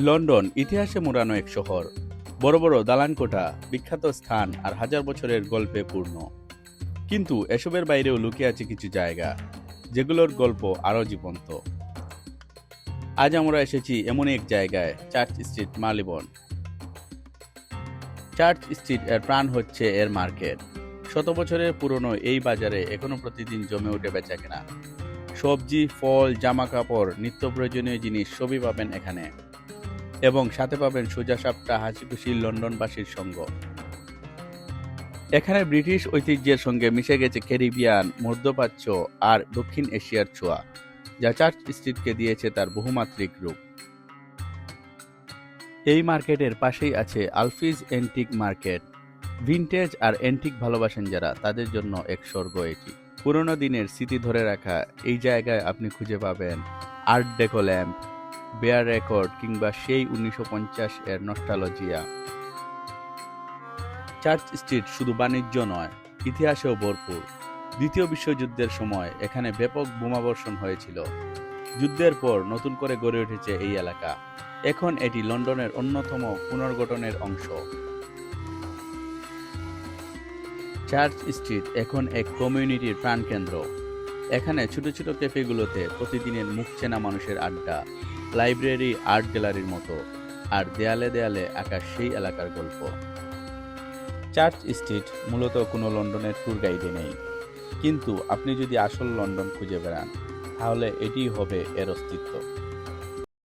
London ইতিহাসে মোড়ানো এক শহর। বড় বড় দালানকোঠা, বিখ্যাত স্থান আর হাজার বছরের গল্পে পূর্ণ। কিন্তু এসবের বাইরেও লুকিয়ে আছে কিছু জায়গা, যেগুলোর গল্প আরও জীবন্ত। আজ আমরা এসেছি এমন এক জায়গায়, চার্চ স্ট্রিট, মালিবন। চার্চ স্ট্রিট এর প্রাণ হচ্ছে এর মার্কেট। শত বছরের পুরনো এই বাজারে এখনও প্রতিদিন জমে উঠে বেচা কেনা সবজি, ফল জামা কাপড় নিত্য প্রয়োজনীয় জিনিস সবই পাবেন এখানে। এবং সাথে পাবেন সোজা সাপটা হাসি খুশি লন্ডনবাসীর সঙ্গ। এখানে ব্রিটিশ ঐতিহ্যের সঙ্গে মিশে গেছে ক্যারিবিয়ান, মধ্যপ্রাচ্য আর দক্ষিণ এশিয়ার ছোঁয়া, যা চার্চ স্ট্রিটকে দিয়েছে তার বহুমাত্রিক রূপ। এই মার্কেটের পাশেই আছে আলফিজ এন্টিক মার্কেট। ভিনটেজ আর এন্টিক ভালোবাসেন যারা, তাদের জন্য এক স্বর্গ এটি। পুরনো দিনের স্মৃতি ধরে রাখা, এই জায়গায় আপনি খুঁজে পাবেন আর্ট ডেকো ল্যাম্প। বেয়ার রেকর্ড কিংবা সেই উনিশশো পঞ্চাশ এর নস্টালজিয়া চার্চ স্ট্রিট শুধু বাণিজ্য নয়, ইতিহাসেও ভরপুর। দ্বিতীয় বিশ্বযুদ্ধের সময় এখানে ব্যাপক বোমাবর্ষণ হয়েছিল। যুদ্ধের পর নতুন করে গড়ে উঠেছে এই এলাকা। এখন এটি লন্ডনের অন্যতম পুনর্গঠনের অংশ। চার্চ স্ট্রিট এখন এক কমিউনিটির প্রাণকেন্দ্র। এখানে ছোট ছোট ক্যাফেগুলোতে প্রতিদিনের মুখ চেনা মানুষের আড্ডা। লাইব্রেরি আর্ট গ্যালারির মতো, আর দেয়ালে দেয়ালে আঁকা সেই এলাকার গল্প। চার্চ স্ট্রিট মূলত কোনো লন্ডনের ট্যুর গাইডে নেই। কিন্তু আপনি যদি আসল লন্ডন খুঁজে বেড়ান, তাহলে এটিই হবে এর অস্তিত্ব।